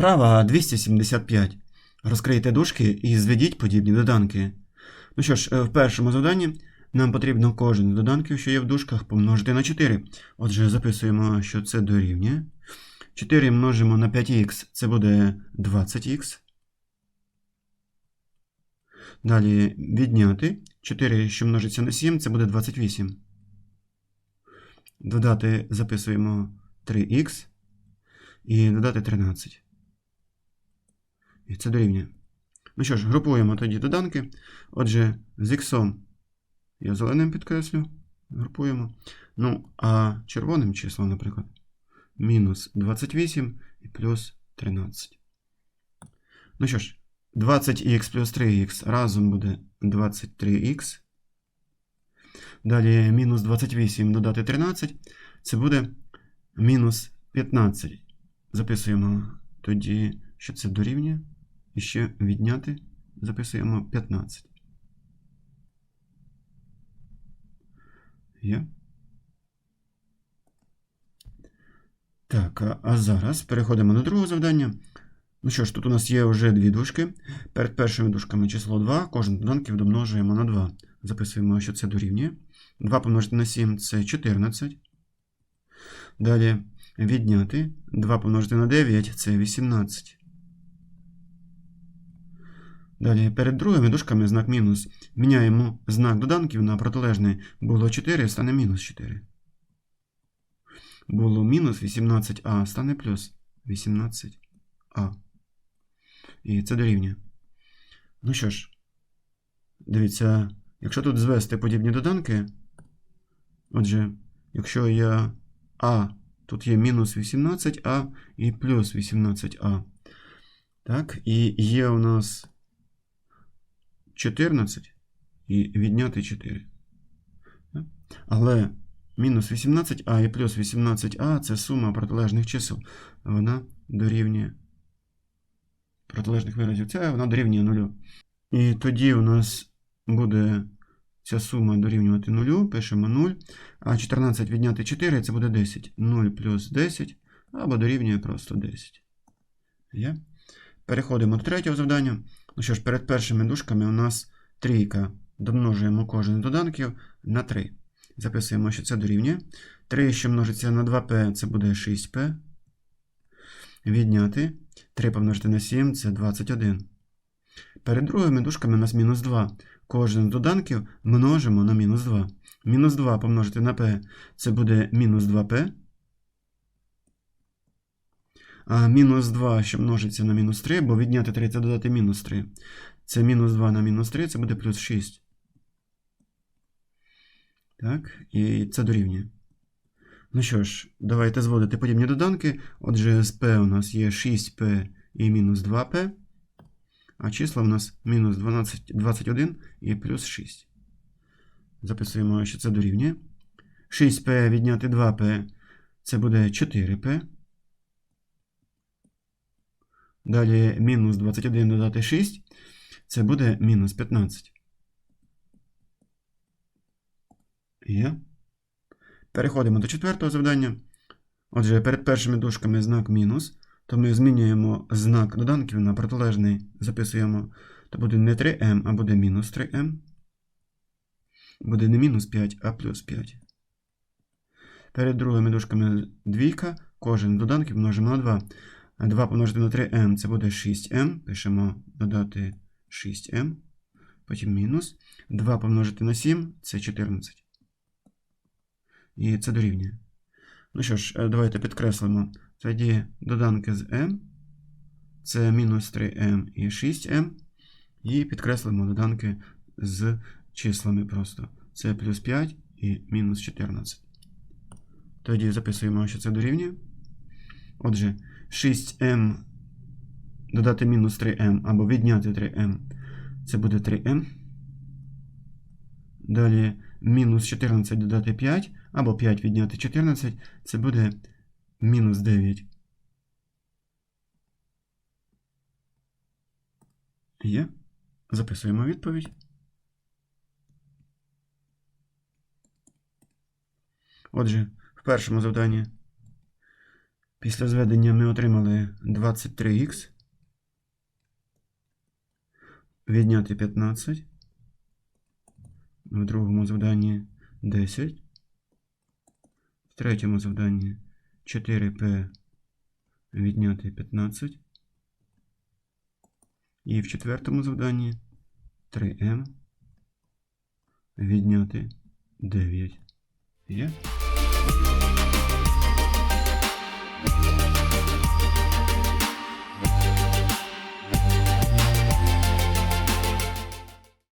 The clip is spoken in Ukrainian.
Вправа 275. Розкрийте дужки і зведіть подібні доданки. Ну що ж, е, в першому завданні нам потрібно кожен доданків, що є в дужках, помножити на 4. Отже, записуємо, що це дорівнює. 4 множимо на 5х, це буде 20х. Далі відняти. 4, що множиться на 7, це буде 28. Додати записуємо 3х і додати 13. І це дорівнює. Ну що ж, групуємо тоді доданки. Отже, з х я зеленим підкреслю. Групуємо. Ну, а червоним числом, наприклад, мінус 28 і плюс 13. Ну що ж, 20х плюс 3х разом буде 23х. Далі мінус 28 додати 13. Це буде мінус 15. Записуємо тоді, що це дорівнює. І ще відняти. Записуємо 15. Є. Так, а, зараз переходимо до другого завдання. Ну що ж, тут у нас є вже дві дужки. Перед першими дужками число 2, кожен доданків домножуємо на 2. Записуємо, що це дорівнює. 2 помножити на 7 це 14. Далі відняти. 2 помножити на 9 це 18. Далі перед другими дужками знак мінус. Міняємо знак доданків на протилежний. Було 4, стане мінус 4. Було мінус 18а, стане плюс 18а. І це дорівнює. Ну що ж, дивіться, якщо тут звести подібні доданки, отже, якщо я А, тут є мінус 18а і плюс 18а. Так, і є у нас 14 і відняти 4. Але мінус 18а і плюс 18а це сума протилежних чисел. Вона дорівнює протилежних виразів. Це вона дорівнює нулю. І тоді у нас буде ця сума дорівнювати нулю. Пишемо 0. А 14 відняти 4 це буде 10. 0 плюс 10 або дорівнює просто 10. Є? Переходимо до третього завдання. Ну що ж, перед першими дужками у нас трійка. Домножуємо кожен з доданків на 3. Записуємо, що це дорівнює. 3, що множиться на 2p, це буде 6p. Відняти. 3 помножити на 7 це 21. Перед другими дужками у нас мінус 2. Кожен з доданків множимо на мінус 2. Мінус 2 помножити на p це буде мінус 2p. А мінус 2, що множиться на мінус 3, бо відняти 3 це додати мінус 3. Це мінус 2 на мінус 3, це буде плюс 6. Так, і це дорівнює. Ну що ж, давайте зводити подібні доданки. Отже, з P у нас є 6P і мінус 2P. А числа у нас мінус 12, 21 і плюс 6. Записуємо, що це дорівнює. 6P відняти 2P це буде 4P. Далі мінус 21 додати 6. Це буде мінус 15. Є. Переходимо до четвертого завдання. Отже, перед першими дужками знак мінус, то ми змінюємо знак доданків на протилежний, записуємо, то буде не 3m, а буде мінус 3m. Буде не мінус 5, а плюс 5. Перед другими дужками двійка, кожен доданків множимо на 2. 2 помножити на 3m це буде 6m. Пишемо додати 6m. Потім мінус. 2 помножити на 7 це 14. І це дорівнює. Ну що ж, давайте підкреслимо. Тоді доданки з m. Це мінус 3m і 6m. І підкреслимо доданки з числами просто. Це плюс 5 і мінус 14. Тоді записуємо, що це дорівнює. Отже, 6m додати мінус 3m або відняти 3m. Це буде 3m. Далі мінус 14 додати 5, або 5 відняти 14, це буде мінус 9. Є. Записуємо відповідь. Отже, в першому завданні Після зведення ми отримали 23х. Відняти 15. В другому завданні 10. В третьому завданні 4p відняти 15. І в четвертому завданні 3m відняти 9. Є?